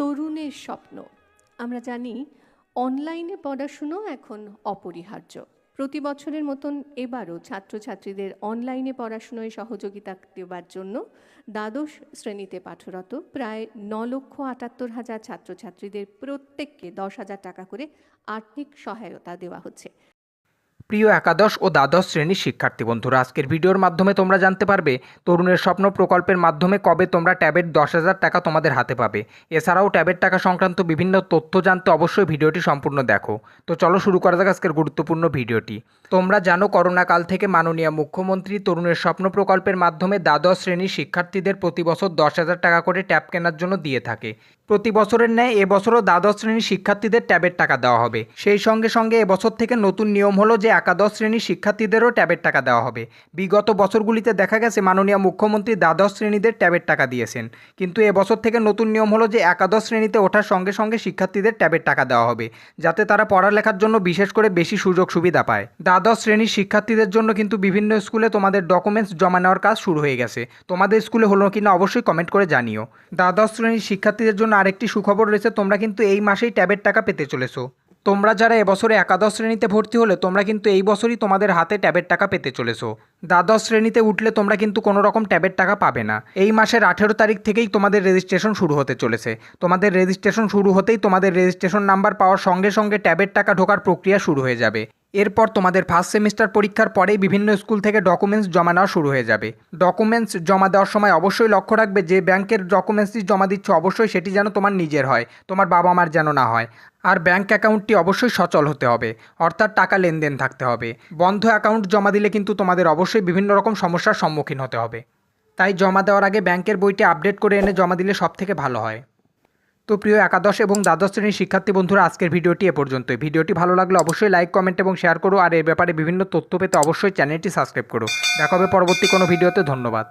তরুণের স্বপ্ন। আমরা জানি, অনলাইনে পড়াশুনো এখন অপরিহার্য। প্রতি বছরের মতন এবারও ছাত্রছাত্রীদের অনলাইনে পড়াশুনোয় সহযোগিতা দেওয়ার জন্য দ্বাদশ শ্রেণীতে পাঠরত প্রায় ন লক্ষ আটাত্তর হাজার ছাত্রছাত্রীদের প্রত্যেককে দশ হাজার টাকা করে আর্থিক সহায়তা দেওয়া হচ্ছে। প্রিয় একাদশ ও দ্বাদশ শ্রেণির শিক্ষার্থী বন্ধুরা, আজকের ভিডিওর মাধ্যমে তোমরা জানতে পারবে তরুণের স্বপ্ন প্রকল্পের মাধ্যমে কবে তোমরা ট্যাবের দশ হাজার টাকা তোমাদের হাতে পাবে। এছাড়াও ট্যাবের টাকা সংক্রান্ত বিভিন্ন তথ্য জানতে অবশ্যই ভিডিওটি সম্পূর্ণ দেখো। তো চলো শুরু করা যাক আজকের গুরুত্বপূর্ণ ভিডিওটি। তোমরা জানো করোনা কাল থেকে মাননীয় মুখ্যমন্ত্রী তরুণের স্বপ্ন প্রকল্পের মাধ্যমে দ্বাদশ শ্রেণির শিক্ষার্থীদের প্রতি বছর দশ হাজার টাকা করে ট্যাব কেনার জন্য দিয়ে থাকে। প্রতি বছরের ন্যায় এবছরও দ্বাদশ শ্রেণির শিক্ষার্থীদের ট্যাবের টাকা দেওয়া হবে। সেই সঙ্গে সঙ্গে এবছর থেকে নতুন নিয়ম হলো যে একাদশ শ্রেণির শিক্ষার্থীদেরও ট্যাবের টাকা দেওয়া হবে। বিগত বছরগুলিতে দেখা গেছে মাননীয় মুখ্যমন্ত্রী দ্বাদশ শ্রেণীদের ট্যাবের টাকা দিয়েছেন। কিন্তু এবছর থেকে নতুন নিয়ম হলো যে একাদশ শ্রেণীতে ওঠার সঙ্গে সঙ্গে শিক্ষার্থীদের ট্যাবের টাকা দেওয়া হবে, যাতে তারা পড়ালেখার জন্য বিশেষ করে বেশি সুযোগ সুবিধা পায়। দ্বাদশ শ্রেণির শিক্ষার্থীদের জন্য কিন্তু বিভিন্ন স্কুলে তোমাদের ডকুমেন্টস জমা নেওয়ার কাজ শুরু হয়ে গেছে। তোমাদের স্কুলে হলো কিনা অবশ্যই কমেন্ট করে জানিও। দ্বাদশ শ্রেণির শিক্ষার্থীদের জন্য আরেকটি সুখবর রয়েছে, তোমরা কিন্তু এই মাসেই ট্যাবের টাকা পেতে চলেছো। তোমরা যারা এবছরে একাদশ শ্রেণীতে ভর্তি হলে, তোমরা কিন্তু এই বছরই তোমাদের হাতে ট্যাবের টাকা পেতে চলেছো। দ্বাদশ শ্রেণীতে উঠলে তোমরা কিন্তু কোনো রকম ট্যাবের টাকা পাবে না। এই মাসের আঠেরো তারিখ থেকেই তোমাদের রেজিস্ট্রেশন শুরু হতে চলেছে। তোমাদের রেজিস্ট্রেশন শুরু হতেই তোমাদের রেজিস্ট্রেশন নাম্বার পাওয়ার সঙ্গে সঙ্গে ট্যাবের টাকা ঢোকার প্রক্রিয়া শুরু হয়ে যাবে। এরপর তোমাদের ফার্স্ট সেমিস্টার পরীক্ষার পরেই বিভিন্ন স্কুল থেকে ডকুমেন্টস জমা নেওয়া শুরু হয়ে যাবে। ডকুমেন্টস জমা দেওয়ার সময় অবশ্যই লক্ষ্য রাখবে, যে ব্যাংকের ডকুমেন্টসটি জমা দিচ্ছ, অবশ্যই সেটি যেন তোমার নিজের হয়, তোমার বাবা মার যেন না হয়। আর ব্যাংক অ্যাকাউন্টটি অবশ্যই সচল হতে হবে, অর্থাৎ টাকা লেনদেন থাকতে হবে। বন্ধ অ্যাকাউন্ট জমা দিলে কিন্তু তোমাদের অবশ্যই বিভিন্ন রকম সমস্যার সম্মুখীন হতে হবে। তাই জমা দেওয়ার আগে ব্যাংকের বইটি আপডেট করে এনে জমা দিলে সব থেকে ভালো হয়। তো প্রিয় একাদশ এবং দ্বাদশ শ্রেণির শিক্ষার্থী বন্ধুরা, আজকের ভিডিওটি এ পর্যন্তই। ভিডিওটি ভালো লাগলে অবশ্যই লাইক কমেন্ট এবং শেয়ার করো। আর এর ব্যাপারে বিভিন্ন তথ্য পেতে অবশ্যই চ্যানেলটি সাবস্ক্রাইব করো। দেখা হবে পরবর্তী কোনো ভিডিওতে। ধন্যবাদ।